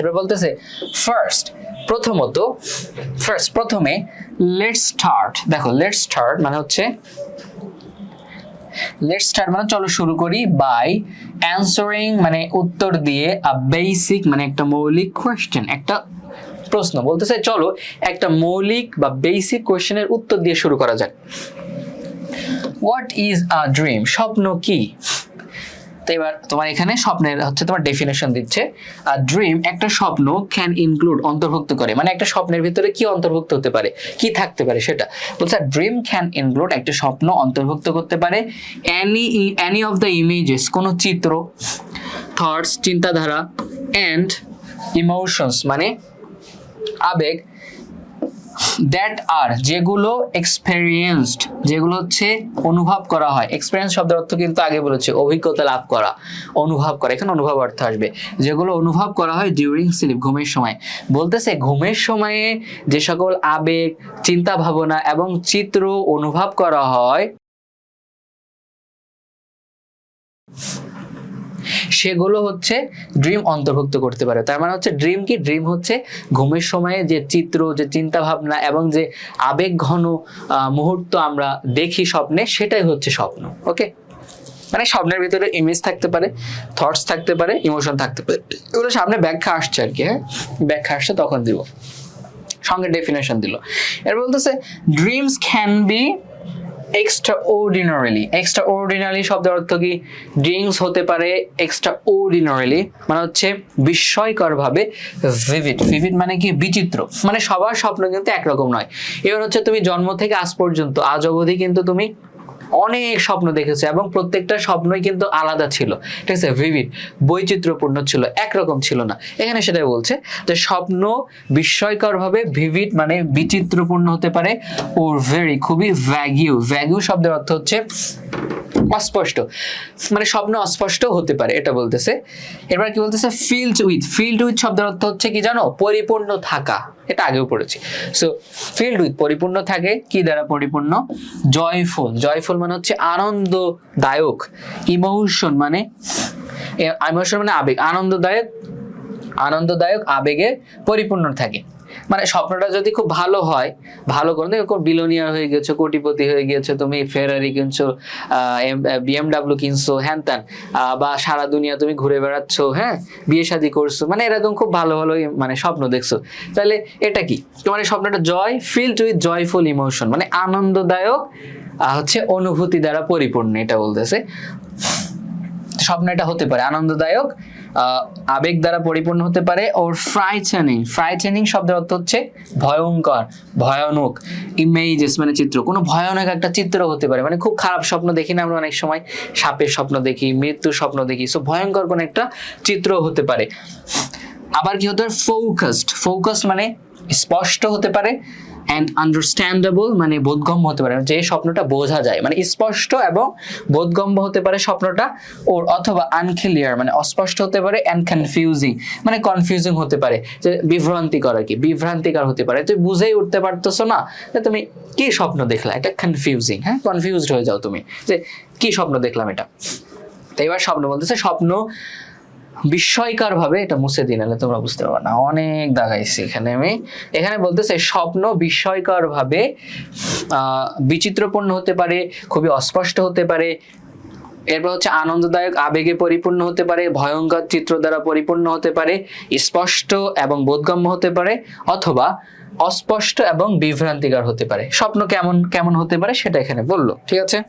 এবার বলতেছে ফার্স্ট প্রথমত ফার্স্ট প্রথমে লেটস স্টার্ট দেখো লেটস স্টার্ট মানে হচ্ছে লেটস স্টার্ট মানে চলো শুরু করি বাই অ্যান্সারিং মানে উত্তর দিয়ে আ বেসিক মানে একটা মৌলিক কোয়েশ্চেন একটা প্রশ্ন। বলতেছে, চলো একটা মৌলিক বা বেসিক কোয়েশ্চেনের উত্তর দিয়ে শুরু করা যাক। হোয়াট ইজ আ ড্রিম স্বপ্ন কি? তো এবার তোমার এখানে স্বপ্নের হচ্ছে তোমার ডেফিনেশন দিচ্ছে। আর ড্রিম একটা স্বপ্ন ক্যান ইনক্লুড অন্তর্ভুক্ত করে। মানে একটা স্বপ্নের ভিতরে কি অন্তর্ভুক্ত হতে পারে? কি থাকতে পারে সেটা? বলছে ড্রিম ক্যান ইনক্লুড একটা স্বপ্ন অন্তর্ভুক্ত করতে পারে any any of the images কোনো চিত্র থটস চিন্তাধারা অ্যান্ড ইমোশনস মানে আবেগ দ্যাট আর যেগুলো এক্সপেরিয়েন্সড যেগুলো হচ্ছে অনুভব করা হয়। এক্সপেরিয়েন্স শব্দের অর্থ কিন্তু আগে বলেছে, অভিজ্ঞতা লাভ করা, অনুভব করা, এখানে অনুভব অর্থ আসবে। যেগুলো অনুভব করা হয় ডিউরিং স্লিপ ঘুমের সময়। বলতেছে ঘুমের সময়ে যে সকল আবেগ, চিন্তা ভাবনা এবং চিত্র অনুভব করা হয় সেগুলো হচ্ছে ড্রিম অন্তর্ভুক্ত করতে পারে। তার মানে হচ্ছে ড্রিম কি? ড্রিম হচ্ছে ঘুমের সময়ে যে চিত্র, যে চিন্তা ভাবনা এবং যে আবেগ ঘন মুহূর্ত আমরা দেখি স্বপ্নে, সেটাই হচ্ছে স্বপ্ন ওকে মানে স্বপ্নের ভিতরে ইমেজ থাকতে পারে থটস থাকতে পারে ইমোশন থাকতে পারে। এগুলো সামনে ব্যাখ্যা আসছে আর কি হ্যাঁ? ব্যাখ্যা আসছে, তখন দিব। সঙ্গে ডেফিনেশন দিল। এর বলতেছে dreams can be extraordinarily extra শব্দের অর্থ কি? ড্রিঙ্কস হতে পারে এক্সট্রা অর্ডিনারিলি মানে হচ্ছে বিস্ময়করভাবে ভিভিড ভিভিড মানে কি? বিচিত্র। মানে সবার স্বপ্ন কিন্তু একরকম নয়। এবার হচ্ছে তুমি জন্ম থেকে আজ পর্যন্ত, আজ অবধি কিন্তু তুমি অনেক স্বপ্ন দেখেছে এবং প্রত্যেকটা স্বপ্নই কিন্তু আলাদা ছিল। ঠিক আছে? ভিভিড বৈচিত্র্যপূর্ণ ছিল, একরকম ছিল না। এখানে সেটাই বলছে যে স্বপ্ন বিস্ময়করভাবে ভিভিড মানে বিচিত্রপূর্ণ হতে পারে ওর ভেরি খুবই ভ্যাগিউ ভ্যাগিউ শব্দের অর্থ হচ্ছে অস্পষ্ট। মানে স্বপ্ন অস্পষ্ট হতে পারে, এটা বলতেছে। এবার কি বলতেছে? ফিল্ড উইথ ফিল্ড উইথ শব্দের অর্থ হচ্ছে কি জানো? পরিপূর্ণ থাকা। এটা আগেও পড়েছি। সো ফিল্ড উইথ পরিপূর্ণ থাকে কি দ্বারা পরিপূর্ণ? জয়ফুল জয়ফুল মানে হচ্ছে আনন্দদায়ক। ইমোশন মানে ইমোশন মানে আবেগ। আনন্দদায়ক আনন্দদায়ক আবেগে পরিপূর্ণ থাকে। মানে স্বপ্নটা যদি খুব ভালো হয়, ভালো করে, দেখো বিলোনিয়ার হয়ে গেছো, কোটিপতি হয়ে গিয়েছো তুমি ফেরারি কিনছো বিএমডাব্লিউ কিনছো, হ্যান ত্যান বা সারা দুনিয়া তুমি ঘুরে বেড়াচ্ছ হ্যাঁ বিয়ে শাদী করছ মানে এরকম খুব ভালো ভালো মানে স্বপ্ন দেখছ। তাহলে এটা কি? তোমার এই স্বপ্নটা joy fill with joyful emotion মানে আনন্দদায়ক হচ্ছে অনুভূতি দ্বারা পরিপূর্ণ, এটা বলতেছে। স্বপ্ন এটা হতে পারে, আনন্দদায়ক আবেগ দ্বারা পরিপূর্ণ হতে পারে ওর ফ্রাইটেনিং ফ্রাইটেনিং শব্দের অর্থ হচ্ছে ভয়ঙ্কর, ভয়ানক ইমেজেস মানে চিত্র। কোনো ভয়ানক একটা চিত্র হতে পারে। মানে খুব খারাপ স্বপ্ন দেখি না আমরা অনেক সময়। সাপের স্বপ্ন দেখি, মৃত্যুর স্বপ্ন দেখি। সো ভয়ঙ্কর কোনো একটা চিত্র হতে পারে। আবার কি হতে পারে? ফোকাসড ফোকাসড মানে স্পষ্ট হতে পারে। অ্যান্ড আন্ডারস্ট্যান্ডেবল মানে বোধগম্য হতে পারে, যে স্বপ্নটা বোঝা যায় মানে স্পষ্ট এবং বোধগম্য হতে পারে স্বপ্নটা ওর, অথবা আনক্লিয়ার মানে অস্পষ্ট হতে পারে অ্যান্ড কনফিউজিং মানে কনফিউজিং হতে পারে, যে বিভ্রান্তিকর আর কি, বিভ্রান্তিকর হতে পারে। তুই বুঝেই উঠতে পারতেছো না যে তুমি কি স্বপ্ন দেখলা, এটা কনফিউজিং হ্যাঁ? কনফিউজড হয়ে যাও তুমি, যে কি স্বপ্ন দেখলাম এটা? তো এবার স্বপ্ন বলতেছে, স্বপ্ন বিস্ময়কর ভাবে এটা মুছে দিন, নাহলে তোমরা বুঝতে পারবে না। অনেক দাগাইছি এখানে আমি। এখানে বলতেছে, স্বপ্ন বিস্ময়কর ভাবে বিচিত্রপূর্ণ হতে পারে, খুবই অস্পষ্ট হতে পারে। এরপর হচ্ছে, আনন্দদায়ক, আবেগে পরিপূর্ণ হতে পারে, ভয়ঙ্কর চিত্র দ্বারা পরিপূর্ণ হতে পারে, স্পষ্ট এবং বোধগম্য হতে পারে, অথবা অস্পষ্ট এবং বিভ্রান্তিকর হতে পারে। স্বপ্ন কেমন কেমন হতে পারে, সেটা এখানে বলল। ঠিক আছে?